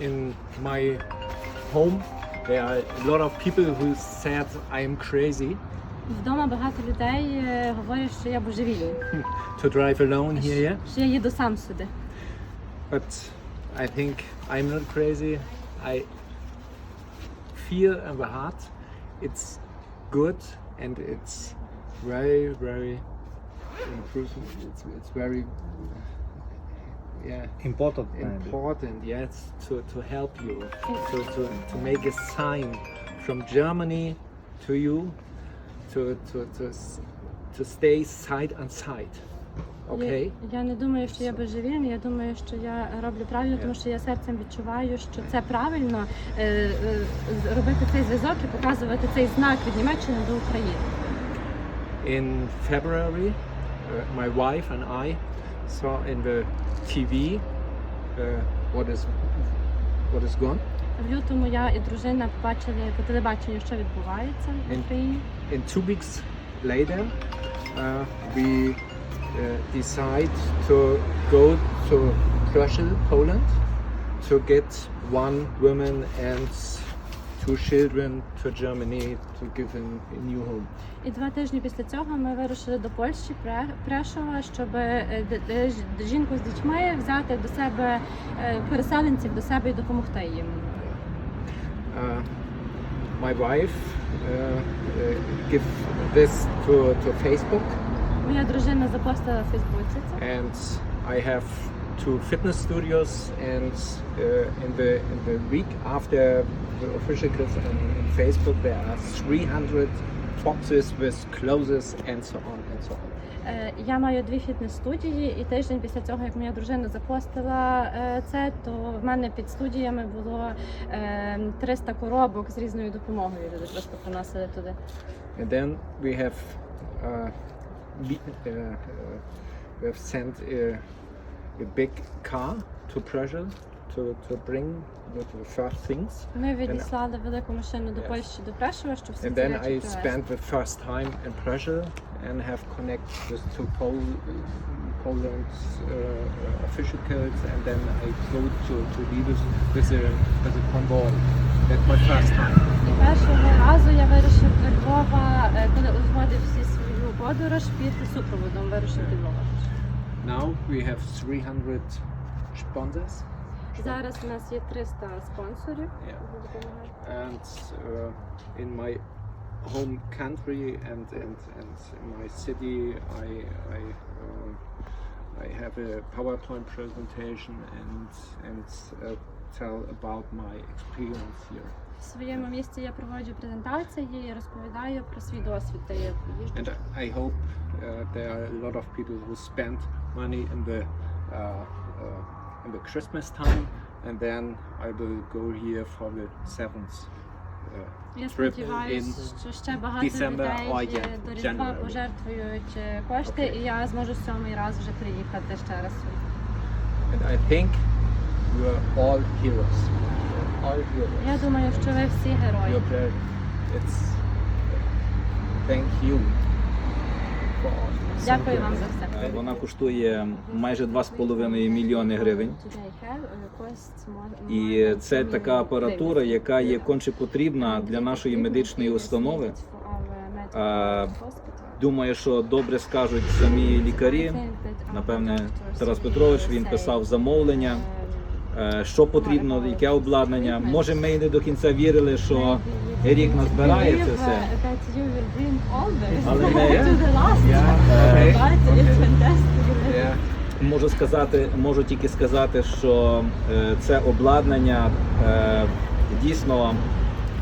in my home, there are a lot of people who said I am crazy Вдома багато людей е, говорять, що я божевільний, to drive alone here. Yeah? що я їду сам сюди. But I think I'm not crazy. I feel in the heart it's good and it's very, very improvement. It's, it's very, yeah, Important. important, yes, to, to help you, to, to, to make a sign from Germany to you, to, to, to, to stay side on side. Okay? Я, я не думаю, що я божевільний, я думаю, що я роблю правильно, тому що я серцем відчуваю, що це правильно е, е, робити цей зв'язок і показувати цей знак від Німеччини до України. In February, uh, my wife and I saw in the TV uh, what is what is gone. В лютому я і дружина побачили по телебаченню, що відбувається в Ін- Україні. In two weeks later, uh, we uh, decide to go to Brussels, Poland, to get one woman and two children to Germany to give them a new home. І два тижні після цього ми вирушили до Польщі, Пре- Прешова, щоб е, жінку з дітьми взяти до себе е, переселенців до себе і допомогти їм. uh, my wife uh, uh, give this to, to Facebook Моя дружина запостила в Фейсбуці це. and I have two fitness studios and uh, in the in the week after the official clips on, on Facebook there are 300 boxes with clothes and so on and so on. Е, Я маю дві фітнес-студії, і тиждень після цього, як моя дружина запостила е, це, то в мене під студіями було е, 300 коробок з різною допомогою. Люди просто приносили туди. And then we have uh, we, uh, uh, we have sent a, a big car to Prussia to, to bring the, the first things. Ми відіслали велику машину до Yes. Польщі до Прешова, щоб всі And ці then речі I привезти. spent the first time in Prussia and have connect with to Pol, Poland's uh, official codes and then I go to, to Liebes with a, with a convoy. That's my first time. І першого разу я вирішив до Львова, е, коли узгодив всі свою подорож під супроводом, вирушив до Львова. Now we have 300 sponsors. Зараз у нас є 300 sponsорів. Yeah. які допомагають. and uh, in my home country and and, and in my city I I, uh, I have a PowerPoint presentation and and uh, tell about my experience here. В своєму місті я проводжу презентації і розповідаю про свій досвід. Та я їжджу. And I hope uh, there are a lot of people who spend money in the uh, uh, in the Christmas time, and then I will go here for the seventh. Uh, Я trip сподіваюся, in що ще багато December or людей Jan- е, до Різдва January. пожертвують е, кошти, Okay. і я зможу сьомий раз вже приїхати ще раз. And I think you are all heroes. You're all heroes. Я думаю, що ви всі герої. You're brave. It's thank you for all. Дякую вам за все. Е, Вона коштує майже 2,5 мільйони гривень. І це така апаратура, яка є конче потрібна для нашої медичної установи. Думаю, що добре скажуть самі лікарі. Напевне, Тарас Петрович він писав замовлення, що потрібно, яке обладнання. Може, ми і не до кінця вірили, що рік назбирає це все. Але ми-. Е, Можу сказати, можу тільки сказати, що е, це обладнання е, дійсно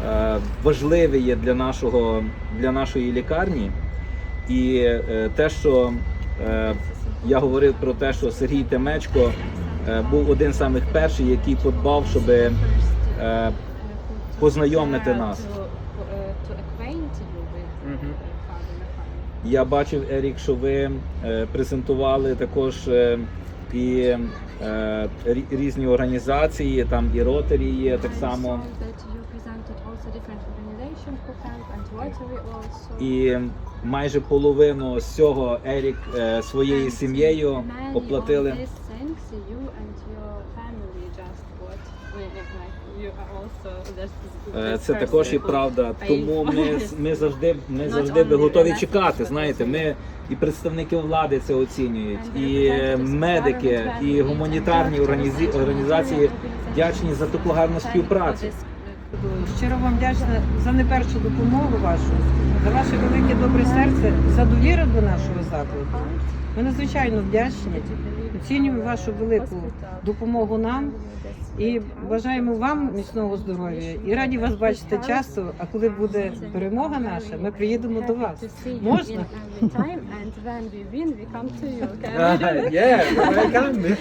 е, важливе є для нашого для нашої лікарні. І е, те, що е, я говорив про те, що Сергій Темечко е, був один з самих перших, який подбав, щоб е, познайомити нас. Mhm. Я бачив, Ерік, що ви е, презентували також е, і е, рі- різні організації, там і Ротарі є так само. І майже половину з цього Ерік е, своєю сім'єю оплатили. Е, Це також і правда. Тому ми, ми завжди ми завжди би готові чекати. Знаєте, ми і представники влади це оцінюють, і медики, і гуманітарні організації вдячні за таку гарну organizations. Thank you співпрацю. Щиро вам вдячна за не першу допомогу вашу, за ваше велике добре серце, за довіру до нашого закладу. Ми надзвичайно вдячні, оцінюємо вашу велику допомогу нам і бажаємо вам міцного здоров'я. І раді вас бачити часто. А коли буде перемога наша, ми приїдемо до вас. Можна?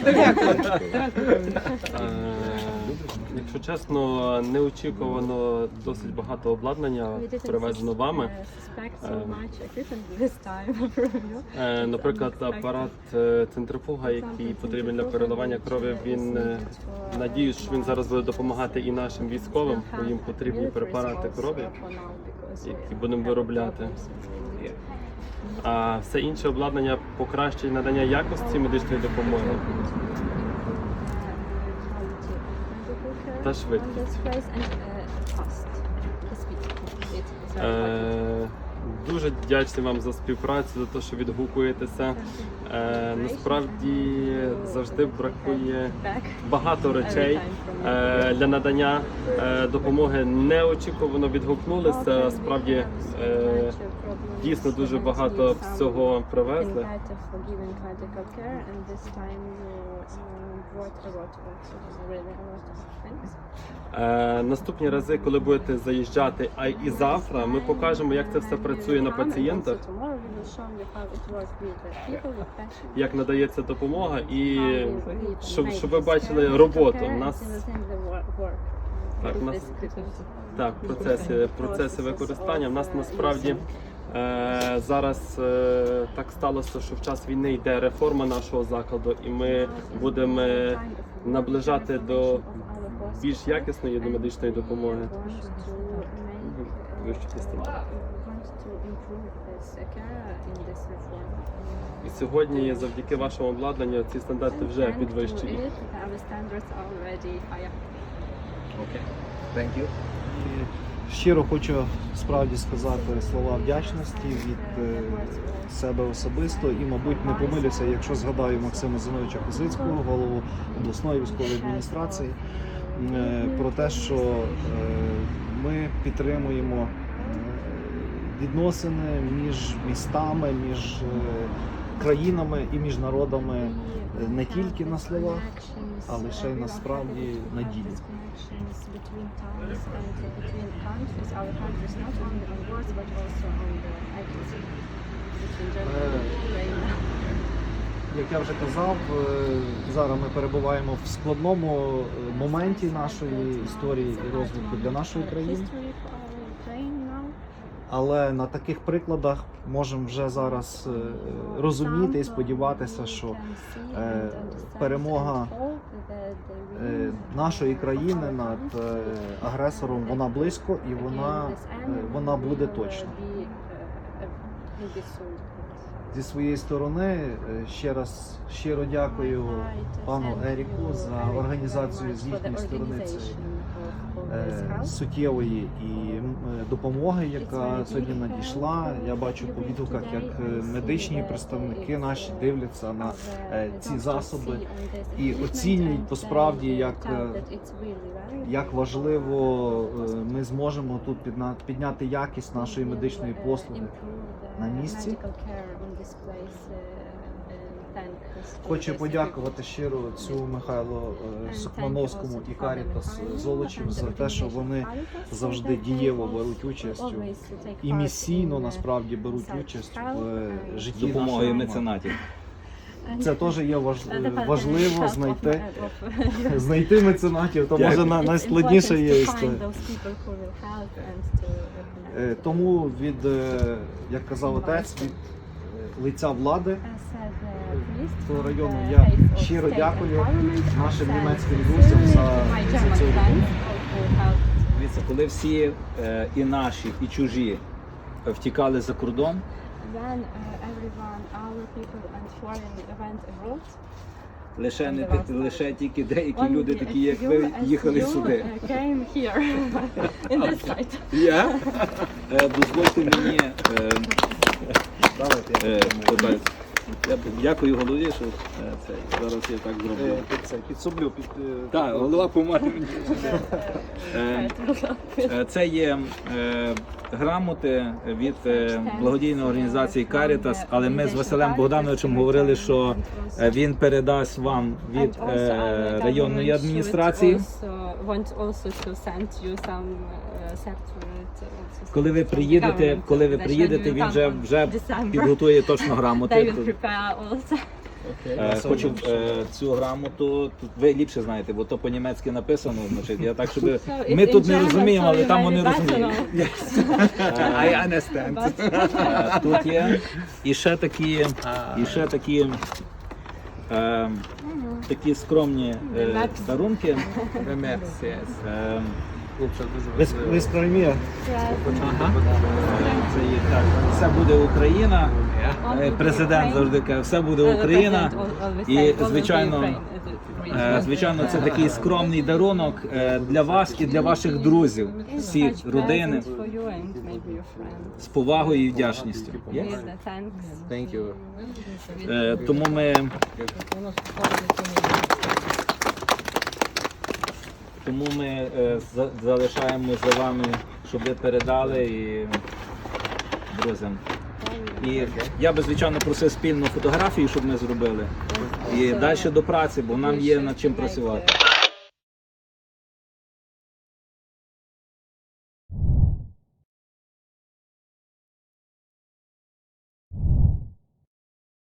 Дякую. Е, Якщо чесно, неочікувано досить багато обладнання привезено вами. so Ем. Е, Наприклад, апарат е, центрифуга, який потрібен для переливання крові, він е, надіюсь, що він зараз буде допомагати і нашим військовим, бо їм потрібні препарати крові. які будемо виробляти. А все інше обладнання покращить надання якості медичної допомоги. Та швидкість. Е, Дуже вдячний вам за співпрацю, за те, що відгукуєтеся. Е, насправді завжди бракує багато речей е, для надання е, допомоги. Неочікувано відгукнулися. Справді е, дійсно дуже багато всього привезли. Е, наступні рази, коли будете заїжджати, а і завтра, ми покажемо, як це все працює на пацієнтах, як надається допомога, і щоб, щоб ви бачили роботу. У нас Так, у нас- так, процеси, процеси використання. У нас насправді зараз е, так сталося, що в час війни йде реформа нашого закладу, і ми будемо е, наближати до більш якісної медичної допомоги. І сьогодні, завдяки вашому обладнанню, ці стандарти вже підвищені. Okay, thank you. Щиро хочу справді сказати слова вдячності від е, себе особисто. І, мабуть, не помилюся, якщо згадаю Максима Зиновича Козицького, голову обласної військової адміністрації, е, про те, що е, ми підтримуємо відносини між містами, між країнами і між народами е, не тільки на словах, а лише й насправді на ділі. Як я вже казав, е, зараз ми перебуваємо в складному е, моменті нашої історії і розвитку для нашої країни. Але на таких прикладах можемо вже зараз е, розуміти і сподіватися, що е, перемога е, нашої країни над агресором вона близько і вона, вона буде точно. Зі своєї сторони ще раз щиро дякую пану Еріку за організацію з їхньої сторони суттєвої і е, допомоги, яка сьогодні надійшла. Я бачу по відгуках, як е, медичні представники наші дивляться на е, ці засоби і оцінюють по-справді, як, е, як важливо е, ми зможемо тут підняти якість нашої медичної послуги на місці. Хочу подякувати щиро цю Михайло е, Сукмановському і Карітас Золочів за те, що вони завжди дієво беруть участь і місійно насправді беруть участь в е, житті громади. меценатів. Це теж є важ- важливо знайти знайти меценатів. То може на- найскладніше є історія. Е, Тому від, як казав отець, від лиця влади того району я щиро дякую нашим німецьким друзям за, за цю роботу. Дивіться, коли всі е, і наші, і чужі е, втікали за кордон, abroad, лише не лише тільки деякі люди, такі як ви, їхали you, сюди. uh? Е, Дозвольте мені. Е, е. Я дякую голові, що е, це зараз я так зроблю. Це підсоблю під е, Так, голова поможе мені. Е, Е, Це є е, грамоти від е, благодійної організації Caritas, але ми з Василем Богдановичем говорили, що е, він передасть вам від е, районної адміністрації. Want also to send you some, uh, certificate also Коли ви приїдете, government. коли ви приїдете, він come вже on вже December. підготує точно They грамоти. will prepare also. Е, Хочу е, цю грамоту. Тут ви ліпше знаєте, бо то по-німецьки написано. Значить, я так, щоб So it's ми in тут не German, розуміємо, so але you там вони be better розуміють. now. I understand. But- Е, Тут є і ще такі, і ще такі, е, такі скромні е, дарунки. Е, ви, ви з Кремія. Це є так. Все буде Україна. Е, be Президент завжди каже, все буде Uh, Україна. І, say, "All will be звичайно, Е, Звичайно, це такий скромний дарунок е, для вас і для ваших друзів, всі родини. з повагою і вдячністю. Е, Тому ми тому ми е, за- за вами, щоб ви передали і друзям. І я би звичайно просив спільну фотографію, щоб ми зробили. І далі до праці, бо нам є над чим працювати.